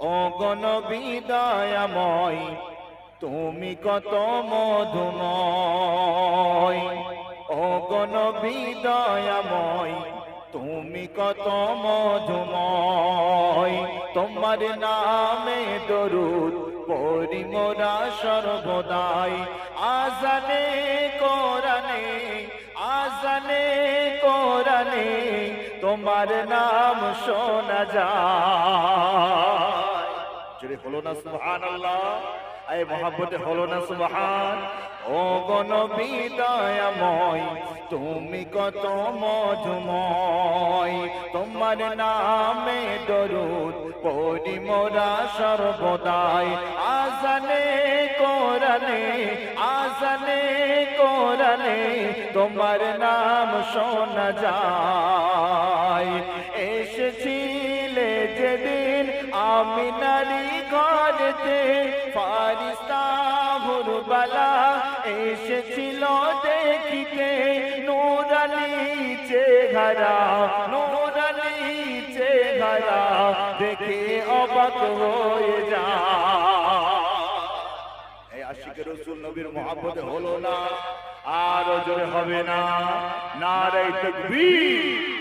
ও গণবী দয়াময়, তুমি কত মধুময়। ও গণবী দয়াময়, তুমি কত মধুময়। তোমার নামে দরুদ পরি মোরা সর্বদাই। আজানে, কোরআনে আজানে, কোরআনে তোমার নাম শোনা যায়। জোরে হলো না, সুবহানাল্লাহ? আয় মহাব্বতে হলো না, সুবহান? ও গণবী দয়াময়, তুমি কত মধুময়। তোমার নামে দরুদ পড়ি মোরা সর্বদাই। আজানে, কোরআনে আজানে, কোরআনে তোমার নাম শোনা যায়। এসেছিলে যেদিন আমি নারী ঘরেতে ফারিস্তা ভুরবালা এসেছিল দেখিতে। নুরালি চেহারা নুরালি চেহারা দেখে অবাক হয়ে যা। আর জোরে হবে না। নারাই তাকবীর।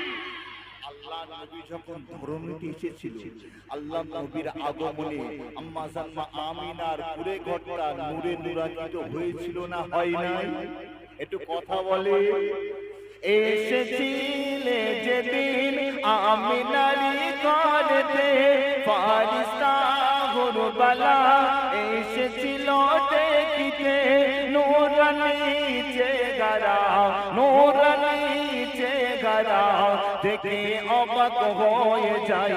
যখন ধরনীতে এসেছিল, আল্লাহ নবীর আগমনে আম্মা জান্মা আমিনার পুরে ঘরটা নূরে নূরান্বিত হয়েছিল না হয় নাই? একটু কথা বলে। এসেছিলে যেদিন আমি নারী করতে ফারিস্তা গুরুবালা এসেছিল দেখিতে নূরানি চেহারা চেহারা দেখে অবাক হয়ে যাই।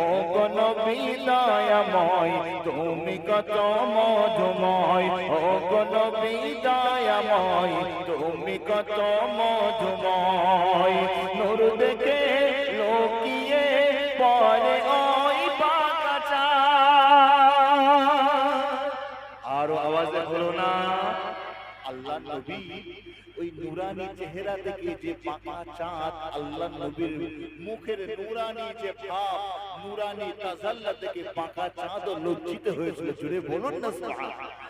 ও কোন বিদয়াময় তুমি কত মধুময়। ও কোন বিদয়াময় তুমি কত মধুময়। নূর দেখে লোকিয়ে পরে ওই বাকাচা আরও আওয়াজে হলো না আল্লাহ নবী, ওই নুরানি চেহারা থেকে যে পাকা চাঁদ আল্লাহ নবীর মুখের নুরানি যে ভাব, নুরানি তাজাল্লা থেকে পাকা চাঁদ লজ্জিত হয়েছিল। জুড়ে বলুন না সুবহানাল্লাহ।